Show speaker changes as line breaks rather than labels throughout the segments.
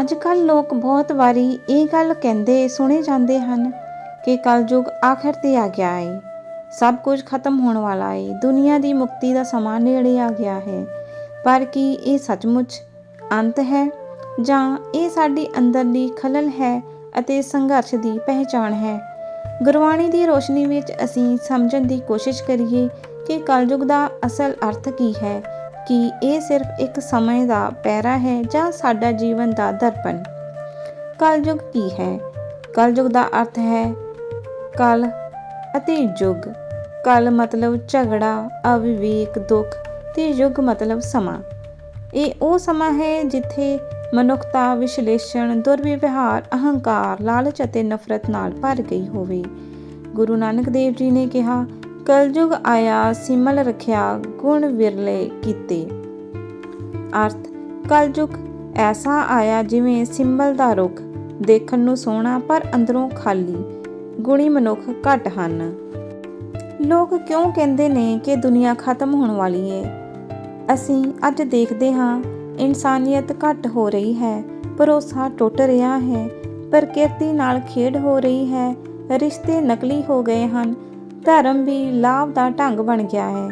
ਅੱਜ ਕੱਲ ਲੋਕ ਬਹੁਤ ਵਾਰੀ ਇਹ ਗੱਲ ਕਹਿੰਦੇ, ਸੁਣੇ ਜਾਂਦੇ ਹਨ ਕਿ ਕਲਯੁਗ ਆਖਰ ਤੇ ਆ ਗਿਆ ਹੈ ਸਭ ਕੁਝ ਖਤਮ ਹੋਣ ਵਾਲਾ ਹੈ ਦੁਨੀਆ ਦੀ ਮੁਕਤੀ ਦਾ ਸਮਾਂ ਨੇੜੇ ਆ ਗਿਆ ਹੈ। ਪਰ ਕੀ ਇਹ ਸੱਚਮੁੱਚ ਅੰਤ ਹੈ? ਜਾਂ ਇਹ ਸਾਡੀ ਅੰਦਰਲੀ ਖਲਲ ਹੈ ਅਤੇ ਸੰਘਰਸ਼ ਦੀ ਪਹਿਚਾਣ ਹੈ? ਗੁਰਬਾਣੀ ਦੀ ਰੋਸ਼ਨੀ ਵਿੱਚ ਅਸੀਂ ਸਮਝਣ ਦੀ ਕੋਸ਼ਿਸ਼ ਕਰੀਏ ਕਿ ਕਲਯੁਗ ਦਾ ਅਸਲ ਅਰਥ ਕੀ ਹੈ ਕਿ ਇਹ ਸਿਰਫ ਇੱਕ ਸਮੇਂ ਦਾ ਪੈਰਾ ਹੈ ਜਾਂ ਸਾਡਾ ਜੀਵਨ ਦਾ ਦਰਪਣ। ਕਲਯੁਗ ਕੀ ਹੈ? ਕਲਯੁਗ ਦਾ ਅਰਥ ਹੈ ਕਲ ਅਤੇ ਯੁਗ ਕਲ ਮਤਲਬ ਝਗੜਾ, ਅਵਿਵੇਕ, ਦੁੱਖ ਤੇ ਯੁਗ ਮਤਲਬ ਸਮਾਂ। ਇਹ ਉਹ ਸਮਾਂ ਹੈ ਜਿੱਥੇ ਮਨੁੱਖਤਾ, ਵਿਸ਼ਲੇਸ਼ਣ, ਦੁਰਵਿਵਹਾਰ, ਅਹੰਕਾਰ, ਲਾਲਚ ਅਤੇ ਨਫ਼ਰਤ ਨਾਲ ਭਰ ਗਈ ਹੋਵੇ। ਗੁਰੂ ਨਾਨਕ ਦੇਵ ਜੀ ਨੇ ਕਿਹਾ ਕਲਯੁਗ ਆਇਆ ਸਿਮਲ ਰਖਿਆ, ਗੁਣ ਵਿਰਲੇ ਕੀਤੇ। ਅਰਥ, ਕਲਯੁਗ ਐਸਾ ਆਇਆ ਜਿਵੇਂ ਸਿੰਬਲ ਦਾ ਰੁੱਖ, ਦੇਖਣ ਨੂੰ ਸੋਹਣਾ ਪਰ ਅੰਦਰੋਂ ਖਾਲੀ, ਗੁਣੀ ਮਨੁੱਖ ਘੱਟ ਹਨ। ਲੋਕ ਕਿਉਂ ਕਹਿੰਦੇ ਨੇ ਕਿ ਦੁਨੀਆ ਖਤਮ ਹੋਣ ਵਾਲੀ ਹੈ ਅਸੀਂ ਅੱਜ ਦੇਖਦੇ ਹਾਂ, ਇਨਸਾਨੀਅਤ ਘੱਟ ਹੋ ਰਹੀ ਹੈ, ਭਰੋਸਾ ਟੁੱਟ ਰਿਹਾ ਹੈ, ਪ੍ਰਕਿਰਤੀ ਨਾਲ ਖੇਡ ਹੋ ਰਹੀ ਹੈ, ਰਿਸ਼ਤੇ ਨਕਲੀ ਹੋ ਗਏ ਹਨ ਧਰਮ ਵੀ ਲਾਭ ਦਾ ਢੰਗ ਬਣ ਗਿਆ ਹੈ।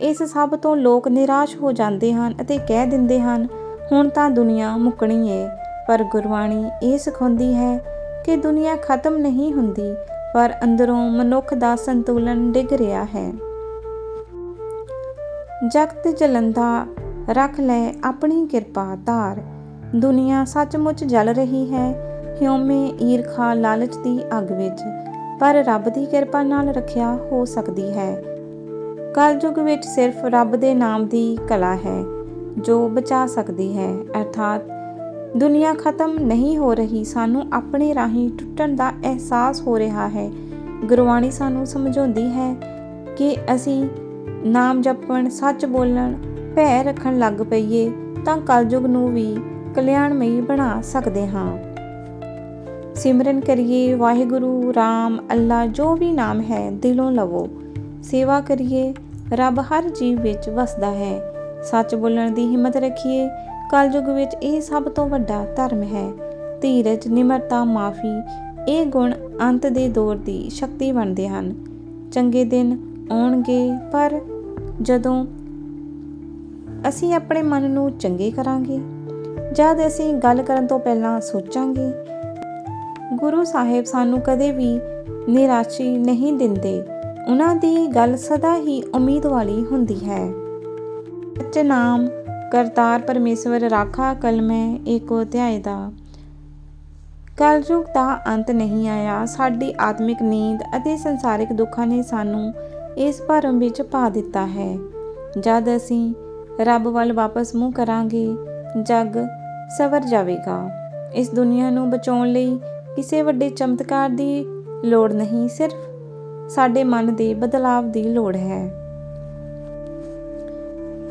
ਇਸ ਸਭ ਤੋਂ ਲੋਕ ਨਿਰਾਸ਼ ਹੋ ਜਾਂਦੇ ਹਨ ਅਤੇ ਕਹਿ ਦਿੰਦੇ ਹਨ, ਹੁਣ ਤਾਂ ਦੁਨੀਆ ਮੁੱਕਣੀ ਏ। ਪਰ ਗੁਰਬਾਣੀ ਇਹ ਸਿਖਾਉਂਦੀ ਹੈ ਕਿ ਦੁਨੀਆ ਖਤਮ ਨਹੀਂ ਹੁੰਦੀ, ਪਰ ਅੰਦਰੋਂ ਮਨੁੱਖ ਦਾ ਸੰਤੁਲਨ ਡਿੱਗ ਰਿਹਾ ਹੈ। ਜਗਤ ਜਲੰਦਾ ਰੱਖ ਲੈ ਆਪਣੀ ਕਿਰਪਾ ਧਾਰ। ਦੁਨੀਆ ਸੱਚਮੁੱਚ ਜਲ ਰਹੀ ਹੈ, ਹਿਉਮੇ ਈਰਖਾ ਲਾਲਚ ਦੀ ਅੱਗ ਵਿੱਚ। ਪਰ ਰੱਬ ਦੀ ਕਿਰਪਾ ਨਾਲ ਰੱਖਿਆ ਹੋ ਸਕਦੀ ਹੈ। ਕਲਯੁਗ ਵਿੱਚ ਸਿਰਫ ਰੱਬ ਦੇ ਨਾਮ ਦੀ ਕਲਾ ਹੈ, ਜੋ ਬਚਾ ਸਕਦੀ ਹੈ। ਅਰਥਾਤ, ਦੁਨੀਆ ਖਤਮ ਨਹੀਂ ਹੋ ਰਹੀ, ਸਾਨੂੰ ਆਪਣੇ ਰਾਹੀਂ ਟੁੱਟਣ ਦਾ ਅਹਿਸਾਸ ਹੋ ਰਿਹਾ ਹੈ। ਗੁਰਬਾਣੀ ਸਾਨੂੰ ਸਮਝਾਉਂਦੀ ਹੈ ਕਿ ਅਸੀਂ ਨਾਮ ਜਪਣ, ਸੱਚ ਬੋਲਣ, ਭੈ ਰੱਖਣ ਲੱਗ ਪਈਏ ਤਾਂ ਕਲਯੁਗ ਨੂੰ ਵੀ ਕਲਿਆਣਮਈ ਬਣਾ ਸਕਦੇ ਹਾਂ। ਸਿਮਰਨ ਕਰੀਏ, ਵਾਹਿਗੁਰੂ, ਰਾਮ, ਅੱਲਾ, ਜੋ ਵੀ ਨਾਮ ਹੈ, ਦਿਲੋਂ ਲਵੋ। ਸੇਵਾ ਕਰੀਏ, ਰੱਬ ਹਰ ਜੀਵ ਵਿੱਚ ਵਸਦਾ ਹੈ। ਸੱਚ ਬੋਲਣ ਦੀ ਹਿੰਮਤ ਰੱਖੀਏ, ਕਲਯੁਗ ਵਿੱਚ ਇਹ ਸਭ ਤੋਂ ਵੱਡਾ ਧਰਮ ਹੈ। ਧੀਰਜ, ਨਿਮਰਤਾ, ਮਾਫੀ, ਇਹ ਗੁਣ ਅੰਤ ਦੇ ਦੌਰ ਦੀ ਸ਼ਕਤੀ ਬਣਦੇ ਹਨ। ਚੰਗੇ ਦਿਨ ਆਉਣਗੇ, ਪਰ ਜਦੋਂ ਅਸੀਂ ਆਪਣੇ ਮਨ ਨੂੰ ਚੰਗੇ ਕਰਾਂਗੇ, ਜਦ ਅਸੀਂ ਗੱਲ ਕਰਨ ਤੋਂ ਪਹਿਲਾਂ ਸੋਚਾਂਗੇ ਗੁਰੂ ਸਾਹਿਬ ਸਾਨੂੰ ਕਦੇ ਵੀ ਨਿਰਾਸ਼ੀ ਨਹੀਂ ਦਿੰਦੇ। ਉਹਨਾਂ ਦੀ ਗੱਲ ਸਦਾ ਹੀ ਉਮੀਦ ਵਾਲੀ ਹੁੰਦੀ ਹੈ। ਸੱਚ ਨਾਮ ਕਰਤਾਰ ਪਰਮੇਸ਼ਵਰ ਰਾਖਾ ਕਲਮੈ ਏਕੋ ਅਧਿਆਇ ਦਾ। ਕਲਯੁਗ ਦਾ ਅੰਤ ਨਹੀਂ ਆਇਆ। ਸਾਡੀ ਆਤਮਿਕ ਨੀਂਦ ਅਤੇ ਸੰਸਾਰਿਕ ਦੁੱਖਾਂ ਨੇ ਸਾਨੂੰ ਇਸ ਭਰਮ ਵਿੱਚ ਪਾ ਦਿੱਤਾ ਹੈ। ਜਦ ਅਸੀਂ ਰੱਬ ਵੱਲ ਵਾਪਸ ਮੂੰਹ ਕਰਾਂਗੇ, ਜਗ ਸਵਰ ਜਾਵੇਗਾ। ਇਸ ਦੁਨੀਆ ਨੂੰ ਬਚਾਉਣ ਲਈ ਕਿਸੇ ਵੱਡੇ ਚਮਤਕਾਰ ਦੀ ਲੋੜ ਨਹੀਂ, ਸਿਰਫ ਸਾਡੇ ਮਨ ਦੇ ਬਦਲਾਵ ਦੀ ਲੋੜ ਹੈ।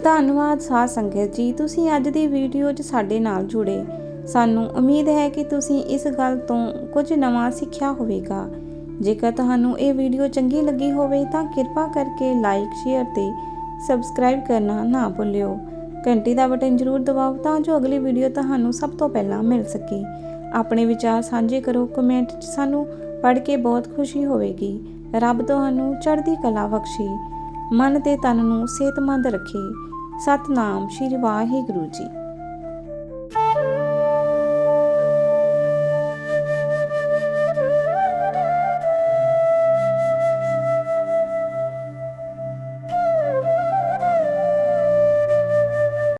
ਧੰਨਵਾਦ ਸਾਧ ਸੰਗਤ ਜੀ, ਤੁਸੀਂ ਅੱਜ ਦੀ ਵੀਡੀਓ 'ਚ ਸਾਡੇ ਨਾਲ ਜੁੜੇ। ਸਾਨੂੰ ਉਮੀਦ ਹੈ ਕਿ ਤੁਸੀਂ ਇਸ ਗੱਲ ਤੋਂ ਕੁਝ ਨਵਾਂ ਸਿੱਖਿਆ ਹੋਵੇਗਾ। ਜੇਕਰ ਤੁਹਾਨੂੰ ਇਹ ਵੀਡੀਓ ਚੰਗੀ ਲੱਗੀ ਹੋਵੇ ਤਾਂ ਕਿਰਪਾ ਕਰਕੇ ਲਾਈਕ, ਸ਼ੇਅਰ ਤੇ ਸਬਸਕ੍ਰਾਈਬ ਕਰਨਾ ਨਾ ਭੁੱਲਿਓ। ਘੰਟੀ ਦਾ ਬਟਨ ਜ਼ਰੂਰ ਦਬਾਓ ਤਾਂ ਜੋ ਅਗਲੀ ਵੀਡੀਓ ਤੁਹਾਨੂੰ ਸਭ ਤੋਂ ਪਹਿਲਾਂ ਮਿਲ ਸਕੇ। ਆਪਣੇ ਵਿਚਾਰ ਸਾਂਝੇ ਕਰੋ ਕਮੈਂਟ 'ਚ ਸਾਨੂੰ ਪੜ੍ਹ ਕੇ ਬਹੁਤ ਖੁਸ਼ੀ ਹੋਵੇਗੀ। ਰੱਬ ਤੁਹਾਨੂੰ ਚੜ੍ਹਦੀ ਕਲਾ ਬਖਸ਼ੇ, ਮਨ ਤੇ ਤਨ ਨੂੰ ਸਿਹਤਮੰਦ ਰੱਖੇ। ਸਤਨਾਮ ਸ਼੍ਰੀ ਵਾਹਿਗੁਰੂ ਜੀ।